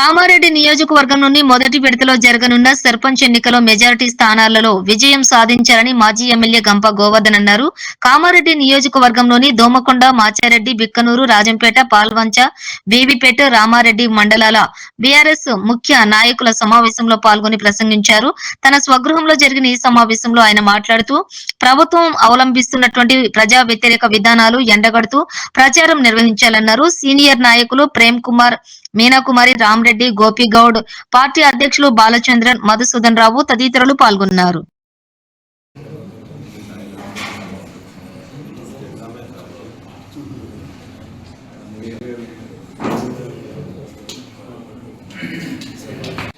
కామారెడ్డి నియోజకవర్గం నుండి మొదటి విడతలో జరగనున్న సర్పంచ్ ఎన్నికలో మెజారిటీ స్థానాలలో విజయం సాధించారని మాజీ ఎమ్మెల్యే గంప గోవర్ధన్ అన్నారు. కామారెడ్డి నియోజకవర్గంలోని దోమకొండ మాచారెడ్డి బిక్కనూరు రాజంపేట పాల్వంచ బీవీపేట రామారెడ్డి మండలాల బీఆర్ఎస్ ముఖ్య నాయకుల సమావేశంలో పాల్గొని ప్రసంగించారు. తన స్వగృహంలో జరిగిన ఈ సమావేశంలో ఆయన మాట్లాడుతూ ప్రభుత్వం అవలంబిస్తున్నటువంటి ప్రజా వ్యతిరేక విధానాలు ఎండగడుతూ ప్రచారం నిర్వహించాలన్నారు. సీనియర్ నాయకులు ప్రేమ్ కుమార్ మీనాకుమారి రామరెడ్డి గోపిగౌడ్ పార్టీ అధ్యక్షులు బాలచంద్రన్ మధుసూదన్ రావు తదితరులు పాల్గొన్నారు.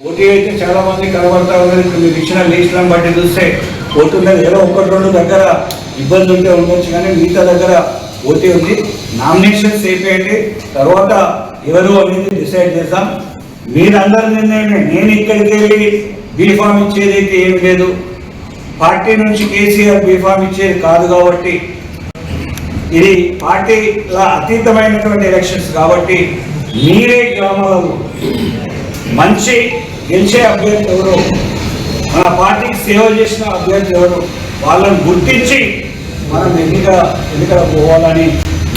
ఓటీ అయితే చాలా మంది కనబడతా ఉన్నారు. ఇప్పుడు మీరు ఇచ్చిన బట్టి చూస్తే ఓటు ఉన్నది ఏదో ఒకటి రెండు దగ్గర ఇబ్బంది ఉంటే ఉండొచ్చు కానీ మిగతా దగ్గర ఓటీ ఉంది. నామినేషన్స్ అయిపోయండి తర్వాత ఎవరు అనేది డిసైడ్ చేద్దాం. మీరందరి నిర్ణయమే. నేను ఇక్కడికి వెళ్ళి బీఫామ్ ఇచ్చేది అయితే ఏమి లేదు. పార్టీ నుంచి కేసీఆర్ బీఫామ్ ఇచ్చేది కాదు కాబట్టి ఇది పార్టీల అతీతమైనటువంటి ఎలక్షన్స్ కాబట్టి మీరే గ్రామాలలో మంచి గెలిచే అభ్యర్థి ఎవరు మన పార్టీకి సేవ చేసిన అభ్యర్థి ఎవరు వాళ్ళని గుర్తించి మనం ఎన్నిక ఎన్నికలకు పోవాలని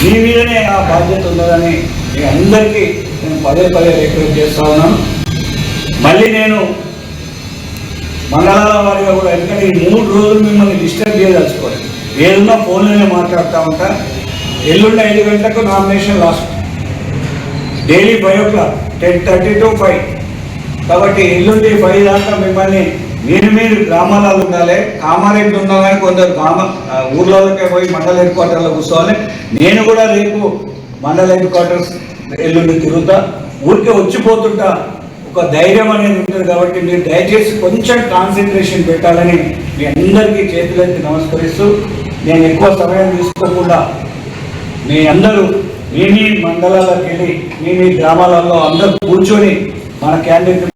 మీ మీదనే ఆ బాధ్యత ఉన్నదని మీ అందరికీ నేను పదే పదే రిక్వెస్ట్ చేస్తా ఉన్నాను. మళ్ళీ నేను మండలాల వారిగా కూడా ఎందుకంటే ఈ మూడు రోజులు మిమ్మల్ని డిస్టర్బ్ చేయదలుచుకోలేదు. ఏదన్నా ఫోన్లోనే మాట్లాడుతూ ఉంటా. ఎల్లుండి ఐదు గంటలకు nomination last. Daily five o'clock ten thirty to five. కాబట్టి ఎల్లుండి ఫైవ్ దాకా మిమ్మల్ని మీరు మీరు గ్రామాలలో ఉండాలి. కామారెడ్డి ఉన్నా కానీ కొందరు గ్రామ ఆ, ఊర్లలోకే పోయి మండల హెడ్ క్వార్టర్లో కూర్చోవాలి. నేను కూడా రేపు మండల హెడ్ క్వార్టర్స్ ఎల్లుండి తిరుగుతా. ఊరికే వచ్చిపోతుంటా. ఒక ధైర్యం అనేది ఉంటుంది కాబట్టి మీరు దయచేసి కొంచెం కాన్సన్ట్రేషన్ పెట్టాలని మీ అందరికీ చేతులెత్తి నమస్కరిస్తూ నేను ఎక్కువ సమయం తీసుకోకుండా మీ అందరూ మీ మీ మండలాలకు వెళ్ళి మీ మీ గ్రామాలలో అందరూ కూర్చొని మన క్యాండిడేట్